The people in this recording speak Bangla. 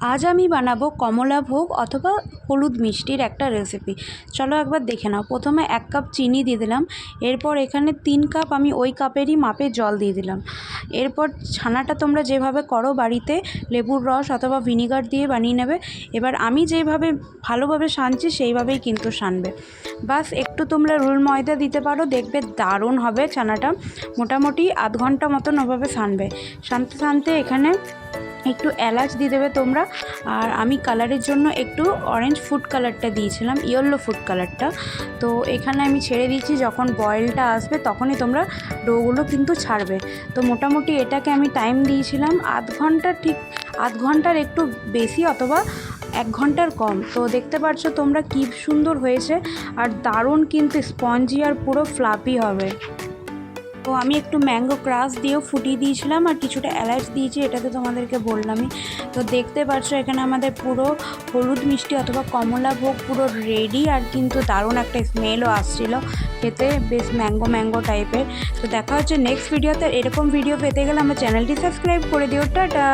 আজ আমি বানাবো কমলা ভোগ অথবা হলুদ মিষ্টির একটা রেসিপি চলো একবার দেখে নাও। প্রথমে এক কাপ চিনি দিয়ে দিলাম। এরপর এখানে তিন কাপ আমি ওই কাপেরই মাপে জল দিয়ে দিলাম। এরপর ছানাটা তোমরা যেভাবে করো বাড়িতে, লেবুর রস অথবা ভিনিগার দিয়ে বানিয়ে নেবে। এবার আমি যেভাবে ভালোভাবে সানছি, সেইভাবেই কিন্তু সানবে। বাস, একটু তোমরা রুল ময়দা দিতে পারো, দেখবে দারুণ হবে ছানাটা। মোটামুটি আধ ঘণ্টা মতন ওভাবে সানবে। সানতে সানতে এখানে একটু এলাচ দিয়ে দেবে তোমরা। আর আমি কালারের জন্য একটু অরেঞ্জ ফুড কালারটা দিয়েছিলাম ইয়েলো ফুড কালারটা তো এখানে আমি ছেড়ে দিয়েছি, যখন বয়েলটা আসবে তখনই তোমরা ডোগুলো কিন্তু ছাড়বে। তো মোটামুটি এটাকে আমি টাইম দিয়েছিলাম আধ ঘণ্টা ঠিক, আধ ঘণ্টার একটু বেশি অথবা এক ঘণ্টার কম। তো দেখতে পাচ্ছ তোমরা কি সুন্দর হয়েছে, আর দারুণ কিন্তু স্পঞ্জি আর পুরো ফ্লাপি হবে। তো আমি একটু ম্যাঙ্গো ক্রাশ দিয়েও ফুটিয়ে দিয়েছিলাম আর কিছুটা এলাচ দিয়েছি এটা তো তোমাদেরকে বললামই। তো দেখতে পাচ্ছ এখানে আমাদের পুরো হলুদ মিষ্টি অথবা কমলা ভোগ পুরো রেডি আর কিন্তু দারুণ একটা স্মেলও আসছিল। খেতে বেশ ম্যাঙ্গো ম্যাঙ্গো টাইপের তো দেখা হচ্ছে নেক্সট ভিডিওতে এরকম ভিডিও পেতে গেলে আমার চ্যানেলটি সাবস্ক্রাইব করে দিও। টাটা!